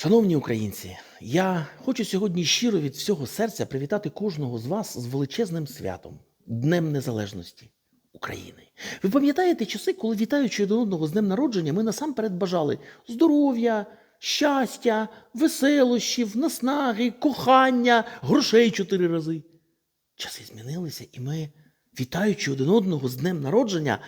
Шановні українці, я хочу сьогодні щиро від всього серця привітати кожного з вас з величезним святом Днем Незалежності України. Ви пам'ятаєте часи, коли вітаючи один одного з днем народження, ми насамперед бажали здоров'я, щастя, веселощів, наснаги, кохання, грошей чотири рази. Часи змінилися, і ми, вітаючи один одного з днем народження,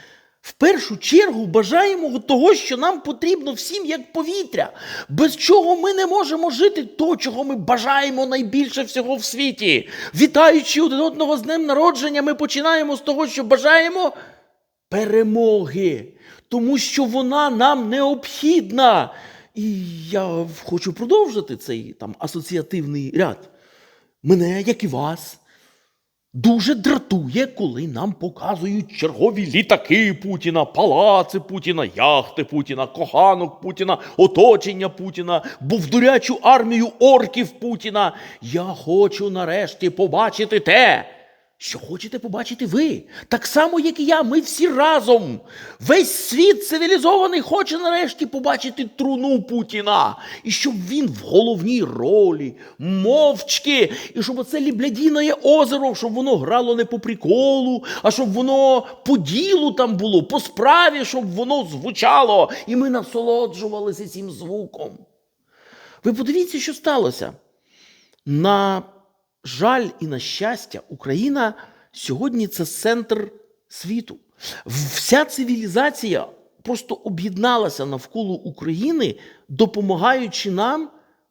в першу чергу бажаємо того, що нам потрібно всім як повітря, без чого ми не можемо жити то, чого ми бажаємо найбільше всього в світі. Вітаючи один одного з днем народження, ми починаємо з того, що бажаємо перемоги, тому що вона нам необхідна. І я хочу продовжити цей там асоціативний ряд. Мене, як і вас, Дуже дратує, коли нам показують чергові літаки Путіна, палаци Путіна, яхти Путіна, коханок Путіна, оточення Путіна, бовдурячу армію орків Путіна. Я хочу нарешті побачити те, що хочете побачити ви. Так само, як і я, ми всі разом. Весь світ цивілізований хоче нарешті побачити труну Путіна. І щоб він в головній ролі, мовчки, і щоб оце ліблядіноє озеро, щоб воно грало не по приколу, а щоб воно по ділу там було, по справі, щоб воно звучало, і ми насолоджувалися цим звуком. Ви подивіться, що сталося. На жаль і на щастя, Україна сьогодні це центр світу. Вся цивілізація просто об'єдналася навколо України, допомагаючи нам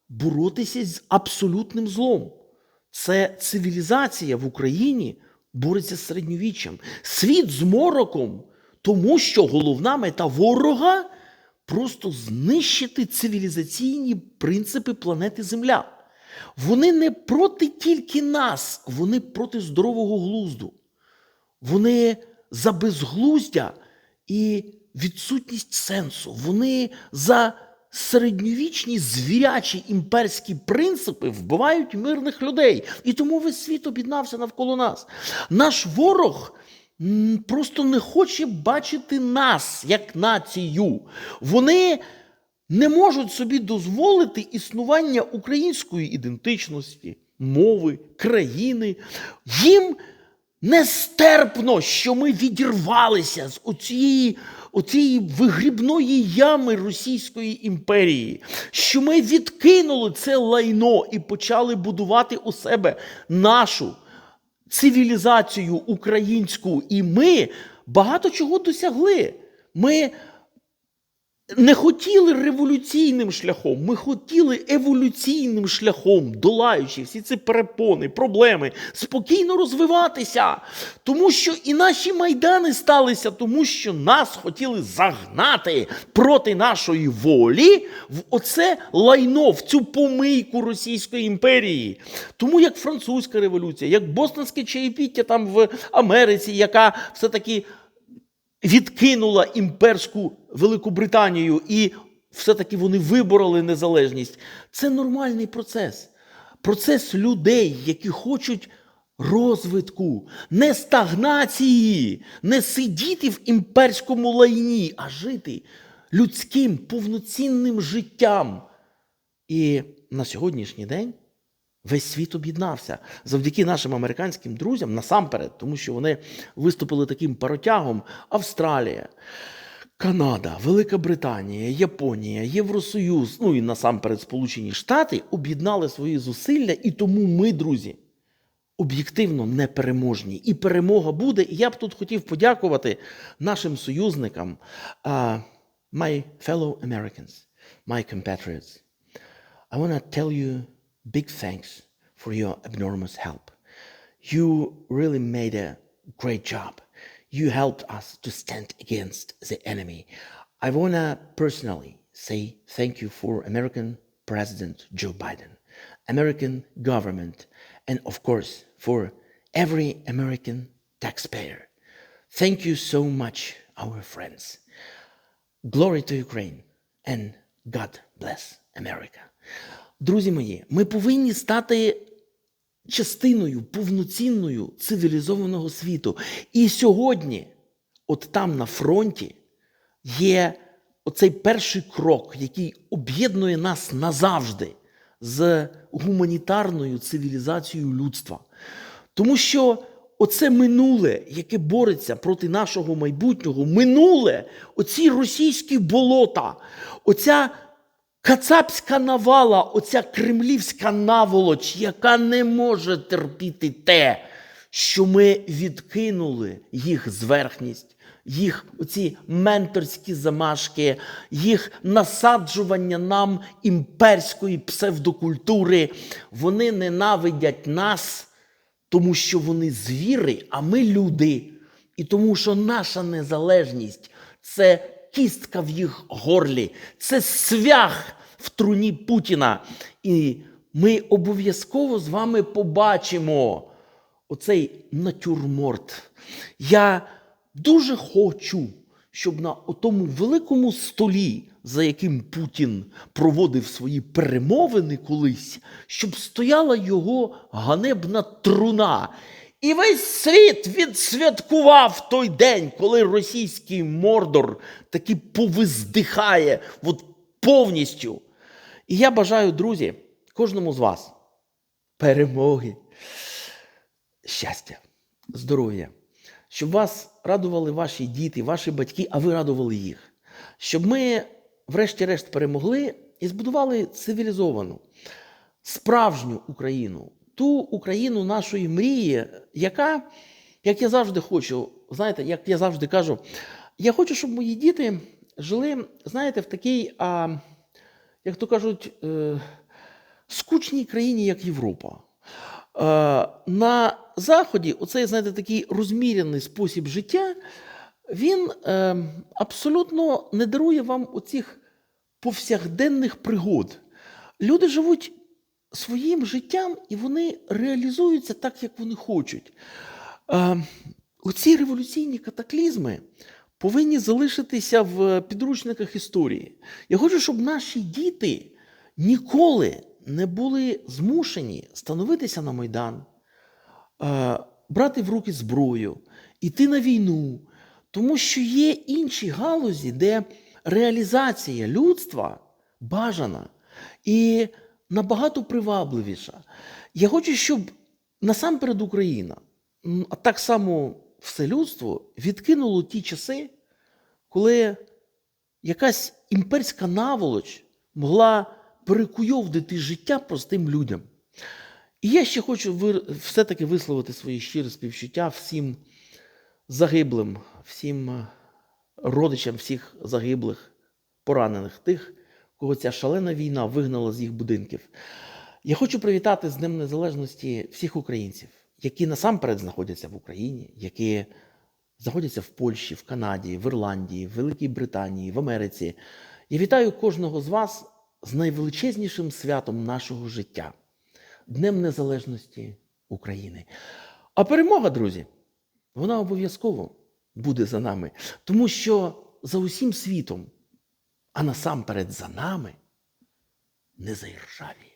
боротися з абсолютним злом. Це цивілізація в Україні бореться з середньовіччям. Світ з мороком, тому що головна мета ворога просто знищити цивілізаційні принципи планети Земля. Вони не проти тільки нас, вони проти здорового глузду. Вони за безглуздя і відсутність сенсу. Вони за середньовічні звірячі імперські принципи вбивають мирних людей. І тому весь світ об'єднався навколо нас. Наш ворог просто не хоче бачити нас як націю. Вони не можуть собі дозволити існування української ідентичності, мови, країни. Їм нестерпно, що ми відірвалися з оцієї, оцієї вигрібної ями Російської імперії, що ми відкинули це лайно і почали будувати у себе нашу цивілізацію українську. І ми багато чого досягли. Ми не хотіли революційним шляхом, ми хотіли еволюційним шляхом, долаючи всі ці перепони, проблеми, спокійно розвиватися. Тому що і наші майдани сталися, тому що нас хотіли загнати проти нашої волі в оце лайно, в цю помийку Російської імперії. Тому як французька революція, як бостонське чаєпіття там в Америці, яка все-таки відкинула імперську Великобританію, і все-таки вони вибороли незалежність. Це нормальний процес. Процес людей, які хочуть розвитку, не стагнації, не сидіти в імперському лайні, а жити людським повноцінним життям. І на сьогоднішній день Весь світ об'єднався завдяки нашим американським друзям насамперед, тому що вони виступили таким паротягом Австралія, Канада, Велика Британія, Японія, Євросоюз, ну і насамперед Сполучені Штати об'єднали свої зусилля, і тому ми, друзі, об'єктивно непереможні. І перемога буде. І я б тут хотів подякувати нашим союзникам, uh, my fellow Americans, my compatriots. I want to tell you big thanks for your enormous help. You really made a great job. You helped us to stand against the enemy. I want to personally say thank you for American President Joe Biden, American government, and of course for every American taxpayer. Thank you so much, our friends. Glory to Ukraine and God bless America. Друзі мої, ми повинні стати частиною повноцінною цивілізованого світу. І сьогодні, от там на фронті, є оцей перший крок, який об'єднує нас назавжди з гуманітарною цивілізацією людства. Тому що оце минуле, яке бореться проти нашого майбутнього, минуле, оці російські болота, оця кацапська навала, оця кремлівська наволоч, яка не може терпіти те, що ми відкинули їх зверхність, їх оці менторські замашки, їх насаджування нам імперської псевдокультури. Вони ненавидять нас, тому що вони звіри, а ми люди. І тому що наша незалежність це кістка в їх горлі, це свях в труні Путіна. І ми обов'язково з вами побачимо оцей натюрморт. Я дуже хочу, щоб на тому великому столі, за яким Путін проводив свої перемовини колись, щоб стояла його ганебна труна. І весь світ відсвяткував той день, коли російський мордор таки повиздихає от повністю. І я бажаю, друзі, кожному з вас перемоги, щастя, здоров'я, щоб вас радували ваші діти, ваші батьки, а ви радували їх. Щоб ми, врешті-решт, перемогли і збудували цивілізовану, справжню Україну, ту Україну нашої мрії, яка, як я завжди хочу, знаєте, як я завжди кажу, я хочу, щоб мої діти жили, знаєте, в такій, а, як то кажуть, е, скучній країні, як Європа. Е, на Заході оцей, знаєте, такий розмірений спосіб життя, він е, абсолютно не дарує вам оцих повсякденних пригод. Люди живуть своїм життям і вони реалізуються так, як вони хочуть. Е, оці революційні катаклізми повинні залишитися в підручниках історії. Я хочу, щоб наші діти ніколи не були змушені становитися на Майдан, е, брати в руки зброю, йти на війну, тому що є інші галузі, де реалізація людства бажана і набагато привабливіша. Я хочу, щоб насамперед Україна, а так само все людство відкинуло ті часи, коли якась імперська наволоч могла перекуйовдити життя простим людям. І я ще хочу все-таки висловити свої щирі співчуття всім загиблим, всім е, родичам всіх загиблих, поранених, тих, кого ця шалена війна вигнала з їх будинків. Я хочу привітати з Днем Незалежності всіх українців, які насамперед знаходяться в Україні, які знаходяться в Польщі, в Канаді, в Ірландії, в Великій Британії, в Америці. Я вітаю кожного з вас з найвеличезнішим святом нашого життя Днем Незалежності України. А перемога, друзі, вона обов'язково буде за нами, тому що за усім світом, а насамперед за нами, не заіржавіє.